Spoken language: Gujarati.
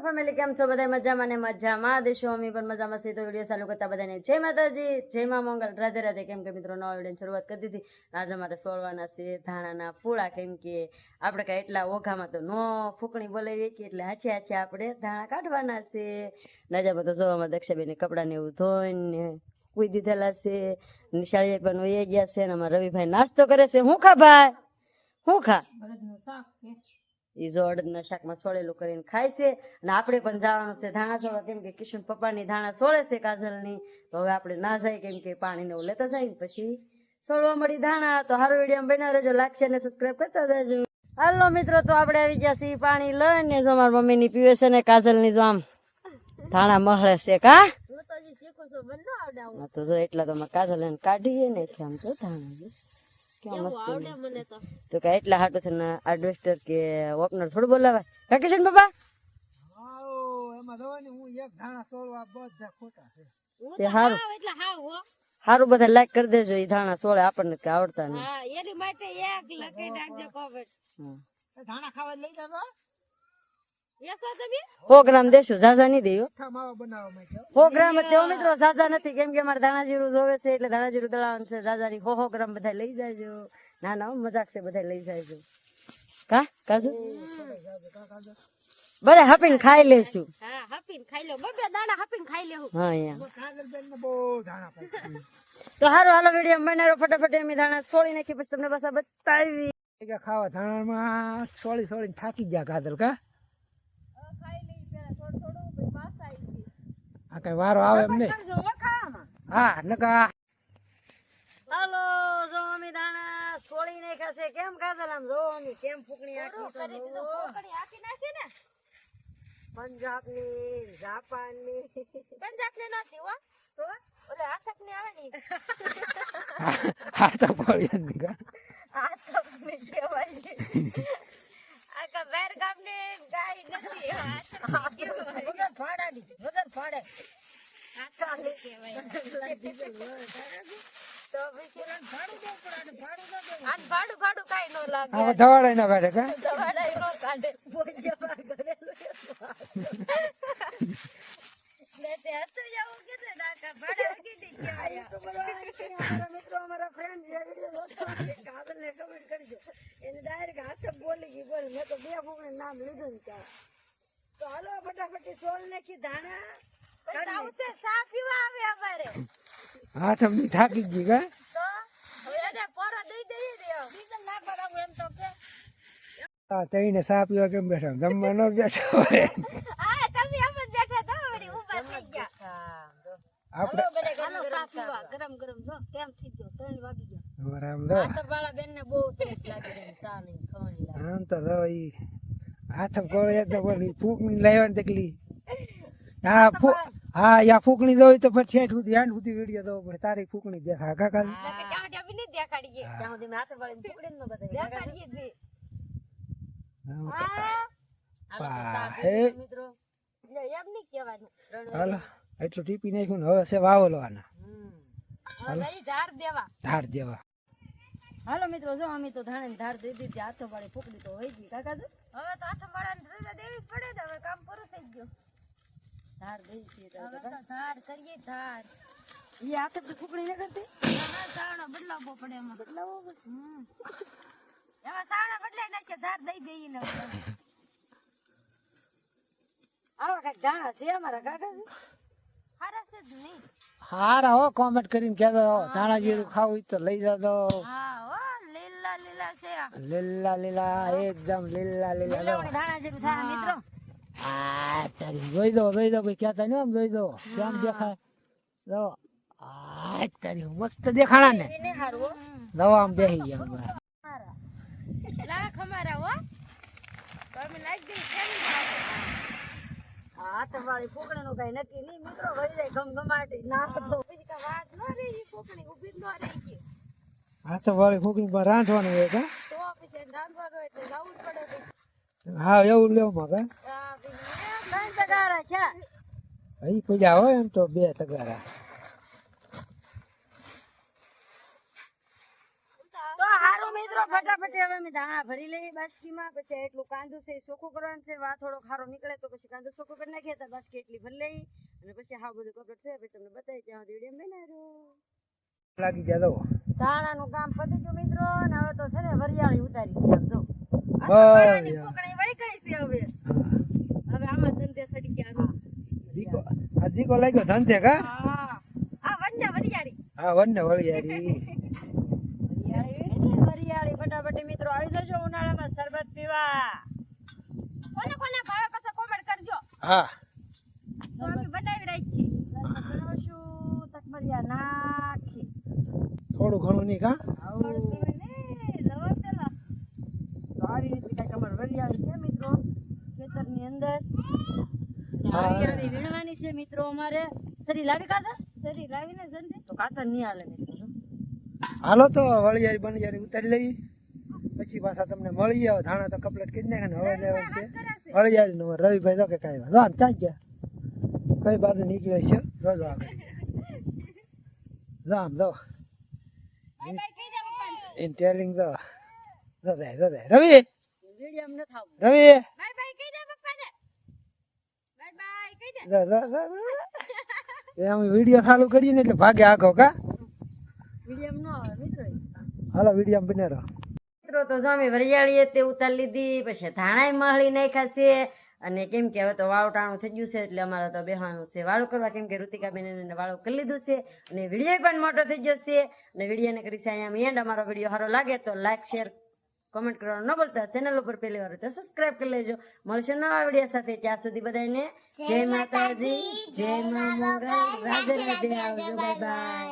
ફેમિલી કેમ છો? બધા મજામાં ને મજામાં? દેશો, અમી પણ મજામાં તો વીડિયો ચાલુ કરતા બધાને જય માતાજી, જય મા મંગલ. રાધે રાધે. કેમ કે મિત્રો, નવા વીડિયો શરૂઆત કરી દીધી. આજે અમારે સોળવાના છે ધાણાના પૂળા. કેમ કે આપણે કાંઈ એટલા ઓઘામાં તો નો ફૂકણી બોલાવી કે એટલે હાચે હાચે આપણે ધાણા કાઢવાના છે. નજામાં તો જોવામાં દક્ષાબેન કપડાને એવું ધોઈને કૂઈ દીધેલા છે. નિશાળીએ પણ વહી ગયા છે અને અમારા રવિભાઈ નાસ્તો કરે છે. હું ખા ભાઈ? હું ખા? એ જો અડદના શાકમાં સોળેલું કરીને ખાય છે. અને આપણે પણ જવાનું છે ધાણા સોળવા કેમ કે કિશન પપ્પાની ધાણા સોળે છે કાજલની. તો હવે આપણે ના જાય કેમ કે પાણીને એવું લેતા જાય ને પછી સોળવા મળી ધાણા. તો હારું વીડિયો બનાવ રહેજો. લાગશે છે અને સબસ્ક્રાઈબ કરતા રહેજો. હાલો મિત્રો તો આપણે આવી ગયા છીએ પાણી લઈને. જો મારી મમ્મીની પીવે છે ને કાજલની જો આમ ધાણા મહળે છે કા તો જો એટલા તો કાજલ કાઢીએ ને ખ્યામ આમ જો ધાણા તો. કે એટલા હાટું છે ને એડવેસ્ટર કે ઓપનર થોડું બોલાવે કા કિશન બાબા તે હારું. હારું બધા લાઈક કરી દેજો એ ધાણા સોળે આપણને કે આવડતા નહીં. એની માટે એક લખી નાખજો કોમેન્ટ ખાવા લઈ તમે સો ગ્રામ દેશું ઝાઝા નહીં દેવો. સો ગ્રામ જ દેવો મિત્રો ઝાઝા નથી કેમ કે અમારે ધાણા જીરું જોવે છે એટલે ધાણા જીરું દળાવવાનું છે ઝાઝા ની સો ગ્રામ બધા લઈ જાયજો ના ના મજાક છે બધા લઈ જાયજો કા કાજુ? બધા હપીને ખાઈ લેશું. હા હપીને ખાઈ લો બબે દાણા હપીને ખાઈ લેવું હા. તો હારો હાલો વીડિયો બનાવ્યો ફટાફટ એમ ધાણા છોડી નાખી પછી તમને પાછા બતાવી. ખાવા ધાણામાં સોળી સોળી થાકી ગયા કાદલ કા ખાઈ લઈ જરા થોડું થોડું પછી પાછા આવી ગઈ આ કઈ વારો આવે એમ નહીં. હો નકા. હાલો જો અમે દાણા છોડી નાખ્યા છે. કેમ કાજલ આમ? જો અમે કેમ ફૂકણી આખી તો કરી દીધું જુઓ. ફોકણી આખી નાખી ને. પંજાબની જાપાનની. પંજાબની નથી હો. તો ઓલે આસક ને આવે ને. હા તો પડી આસક ને કહેવાય આ કા વેર ગામ ને ગાય નથી વગર ફાડાની વગર ફાડે આસક ને તો કાઢે કા? દવાડાઈ નો કાઢે. તે મિત્રો અમારા ફ્રેન્ડ જે વીડિયો જોતા હોય, કાજલને comment કરજો એને ડાયરેક્ટ હાથે બોલી ગઈ બોલ મેં તો બે ફૂકણી નામ લીધું ને ત્યાં તો હાલો ફટાફટ સોલ નાખી ધાણા. આવશે ચા પીવા આવે અમારે. હા તમને થાકી ગઈ કા? તો હવે એને પોરો દઈ દઈએ ને બીજું ના બરાબર એમ તો કે. હા તઈને સા પીવા કેમ બેઠા? જમવા ન બેઠા હોય. હા તમે એમ જ બેઠા હતા વળી ઊભા થઈ ગયા. આપણે હાલો ચા પીવા. ગરમ ગરમ જો કેમ થઈ ગયો? ત્રણ વાગી ગયા. અમારે આમ તો વાળા બેન ને બહુ ત્રેસ લાગે છે ચા નહીં ખવાની લાગે આમ તો જો ઈ હાથ કોળે તો ફૂકણી લાવ્યા ને તકલી હા ફૂ હા યા ફૂકણી દો તો પછી ઠેઠ સુધી હેન્ડ સુધી વીડિયો દો પડે. તારી ફૂકણી દેખા કાકા? ક્યાં દેખાડીએ. ત્યાં સુધી હાથે વાળીને બતાવી. દેખાડીએ એટલે એમ નહીં કહેવાનું. હાલો. એટલું ટીપી નાખ્યું હવે છે વાવલવાના. હવે ધાર દેવા. હાલો મિત્રો જો અમે તો ધાણે ધાર દઈ દીધી હાથો વાળી ફૂકડી તો હોય ગઈ કાકા હવે તો આથમ રજા દેવી જ પડે ને હવે કામ પૂરું થઈ ગયું. ધાર દઈ છે હવે તો ધાર કરીએ ધાર. એ હાથે તો ન કરતી સાવણો બદલાવવો પડે એમાં. બદલાવવો હમ. એમાં સાવણો બદલાઈ નાખે ધાર દઈ દઈએ ને આવા કંઈક ધાણા છે અમારા કાકા છે? હારા છે નહીં. હારા હો કોમેન્ટ કરીને કહેતો ધાણા જીરું ખાવું હોય તો લઈ જજો. હા હો. છે. લીલા લીલા એકદમ લીલા લીલા. ધાણા જેવું થાય મિત્રો. આ તારી જોઈ દો જોઈ દો કોઈ કહેતા નહીં આમ જોઈ દો. કેમ દેખાય? જો આ તારી મસ્ત દેખાણા ને આમ બેહી ગયા અમારે. લાખ અમારા હો. તમે નાખી દઈ ફેરી વાળી ફૂકણી નું કઈ નક્કી નહીં મિત્રો. વહી જાય ગમગમાટી ના તો પછી કાંઈ વાત ન રહી. ઈ કોકણી ન રહી. ગઈ આ તો વાળી પર રાંધવાનું હોય કા. હા એવું લેવું માં કા આ પછી એમ ત્રણ તગારા છે. અહીં પડ્યા હોય એમ તો બે તગારા. ફટાફટ હવે અમે ધાણા ભરી લઈએ બાસ્કીમાં પછી એટલું કાંદું છે ચોખ્ખું કરવાનું છે. વા થોડો ખારો નીકળે તો પછી કાંદું ચોખ્ખું કરી નાખીએ તો બાસ્કી એટલી ભરી લઈ અને પછી હા બધું કપડું છે પછી તમને બતાવી ત્યાં વીડિયો બનાવ્યો. લાગી તો. ધાણાનું કામ પતી ગયું મિત્રો અને હવે તો છે ને વરિયાળી ઉતારી છે આમ જો. બસ. યાર. પકડી વળી ગઈ છે હવે. હવે આમાં ધંધે સડી ગયા દીકો આ દીકો લાગ્યો ધંધે કા? હા. આ વન્ય વરિયાળી. હા વનને. વરિયાળી. છે વરિયાળી ફટાફટ મિત્રો આવી જશો ઉનાળામાં શરબત પીવા. કોને કોને ભાવે પછી કોમેન્ટ કરજો. હા તો અમે બનાવી રાખીએ બનાવશું તકબરિયા નાખી થોડું ઘણું નહીં કા આવું ને લવા પેલા તો આવી રીતે કંઈક અમારે વરિયાળી છે મિત્રો. ખેતરની અંદર. વીણવાની છે મિત્રો અમારે. સરી લાવી કાઢા સરી લાવીને જલ્દી. તો કાતર નહીં હાલે મિત્રો હાલો તો વળિયારી બનિયારી ઉતારી લઈ પછી પાછા તમને મળી જાવ ધાણા તો કપલેટ કરી નાખે ને હવે લેવાનું છે. વળિયારી નો રવિભાઈ તો કે કાંઈ વાંધો. આમ ક્યાં ગયા? કઈ બાજુ નીકળે છે? જો જો આગળ. જો આમ જો બાય બાય કહી દે પપ્પાને ઇન ટેલિંગ ધ જો રે રવિ! વીડિયો ન થાવ. રવિ! બાય બાય કહી દે પપ્પાને? બાય બાય કહી દે જો જો જો, જો. એ અમે વીડિયો ચાલુ કરીએ ને એટલે ભાગે આગો કા? વિડિયમ ન મિત્રો. હાલો વીડિયો બને રહો. મિત્રો તો જો અમે વરિયાળીએ તે ઉતાર લીધી પછી ધાણાય મહળી નાખ્યા છે અને કેમ કે હવે તો વાવટાણું થઈ ગયું છે એટલે અમારે તો બેહવાનું છે. વાળું કરવા કેમ કે ઋતિકાબેન એને વાળું કરી લીધું છે અને વીડિયો પણ મોટો થઈ ગયો છે અને વિડીયોને કરી છે અહીંયા એન્ડ અમારો વીડિયો સારો લાગે તો લાઈક શેર કોમેન્ટ કરવાનું ન બોલતા ચેનલ ઉપર પહેલી વાર તો સબસ્ક્રાઇબ કરી લેજો. મળશે નવા વીડિયો સાથે. ત્યાં સુધી બધાને જય માતાજી. જય મા મોગલ. રાધે રાધે. આવજો. Bye bye